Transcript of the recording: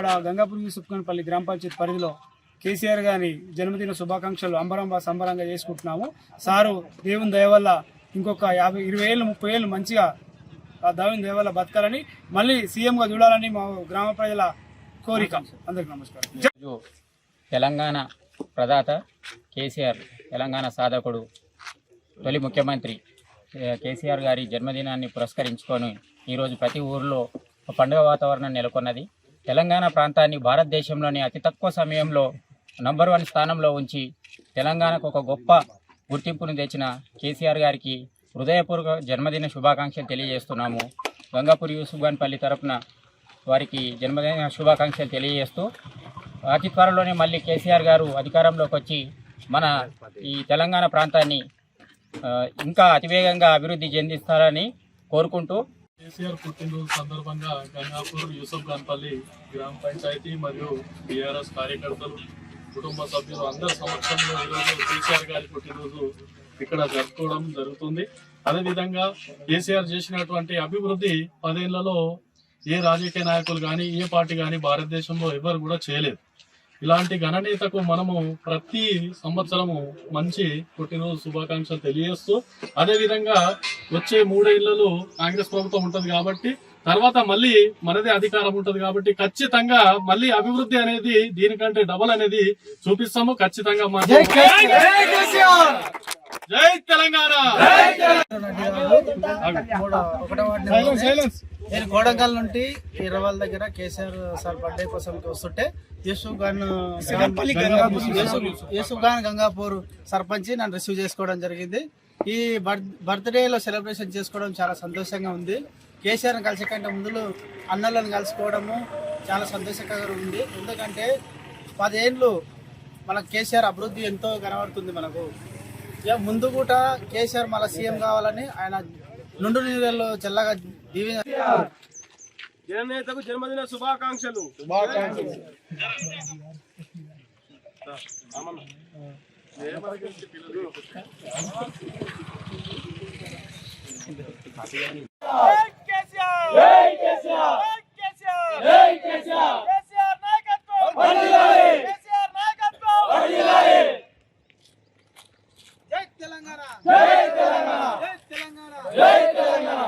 ఇక్కడ గంగాపూర్ యూసుఫ్ఖాన్పల్లి గ్రామ పంచాయతీ పరిధిలో కేసీఆర్ గారి జన్మదిన శుభాకాంక్షలు అంబరంబా సంబరంగా చేసుకుంటున్నాము. సారు దేవుని దయ వల్ల ఇంకొక యాభై ఇరవై ఏళ్ళు ముప్పై ఏళ్ళు మంచిగా ఆ దేవుని దయ వల్ల బతకాలని మళ్ళీ సీఎంగా చూడాలని మా గ్రామ ప్రజల కోరిక. అందరికి నమస్కారం. తెలంగాణ ప్రదాత కేసీఆర్ తెలంగాణ సాధకుడు తొలి ముఖ్యమంత్రి కేసీఆర్ గారి జన్మదినాన్ని పురస్కరించుకొని ఈరోజు ప్రతి ఊరిలో పండుగ వాతావరణం నెలకొన్నది. తెలంగాణ ప్రాంతాన్ని భారతదేశంలోని అతి తక్కువ సమయంలో నంబర్ వన్ స్థానంలో ఉంచి తెలంగాణకు ఒక గొప్ప గుర్తింపును తెచ్చిన కేసీఆర్ గారికి హృదయపూర్వక జన్మదిన శుభాకాంక్షలు తెలియజేస్తున్నాము. గంగాపూర్ యూసుఫ్గాన్పల్లి తరపున వారికి జన్మదిన శుభాకాంక్షలు తెలియజేస్తూ అతి త్వరలోనే మళ్ళీ కేసీఆర్ గారు అధికారంలోకి వచ్చి మన ఈ తెలంగాణ ప్రాంతాన్ని ఇంకా అతివేగంగా అభివృద్ధి చెందిస్తారని కోరుకుంటూ కేసీఆర్ పుట్టినరోజు సందర్భంగా గంగాపూర్ యూసఫ్ గన్పల్లి గ్రామ పంచాయతీ మరియు బీఆర్ఎస్ కార్యకర్తలు కుటుంబ సభ్యులు అందరి సమక్షంలో ఈరోజు కేసీఆర్ గారి పుట్టినరోజు ఇక్కడ జరుపుకోవడం జరుగుతుంది. అదేవిధంగా కేసీఆర్ చేసినటువంటి అభివృద్ధి పదేళ్ళలో ఏ రాజకీయ నాయకులు కానీ ఏ పార్టీ కానీ భారతదేశంలో ఎవరు కూడా చేయలేదు. ఇలాంటి గణనీయతకు మనము ప్రతి సంవత్సరము మంచి పుట్టినరోజు శుభాకాంక్షలు తెలియజేస్తూ అదే విధంగా వచ్చే మూడేళ్ళలో కాంగ్రెస్ ప్రభుత్వం ఉంటది కాబట్టి తర్వాత మళ్ళీ మనదే అధికారం ఉంటది కాబట్టి ఖచ్చితంగా మళ్ళీ అభివృద్ధి అనేది దీనికంటే డబల్ అనేది చూపిస్తాము. ఖచ్చితంగా జై తెలంగాణ! నేను కోడంగల్ నుండి ఇరవల్ దగ్గర కేసీఆర్ సార్ బర్త్డే కోసం వస్తుంటే యూసుఫ్ ఖాన్ యూసుఫ్- యూసుఫ్ ఖాన్ గంగాపూర్ సర్పంచ్ నన్ను రిసీవ్ చేసుకోవడం జరిగింది. ఈ బర్త్డేలో సెలబ్రేషన్ చేసుకోవడం చాలా సంతోషంగా ఉంది. కేసీఆర్ని కలిసే కంటే ముందు అన్నలను కలుసుకోవడము చాలా సంతోషకరంగా ఉంది. ఎందుకంటే పదేళ్ళు మన కేసీఆర్ అభివృద్ధి ఎంతో కనబడుతుంది మనకు. ముందు కూడా కేసీఆర్ మళ్ళీ సీఎం కావాలని ఆయన నుండు నీళ్ళలో చల్లగా దీవెన జననేతకు జన్మదిన శుభాకాంక్షలు. జై తెలంగాణ జై తెలంగాణ జై తెలంగాణ జై తెలంగాణ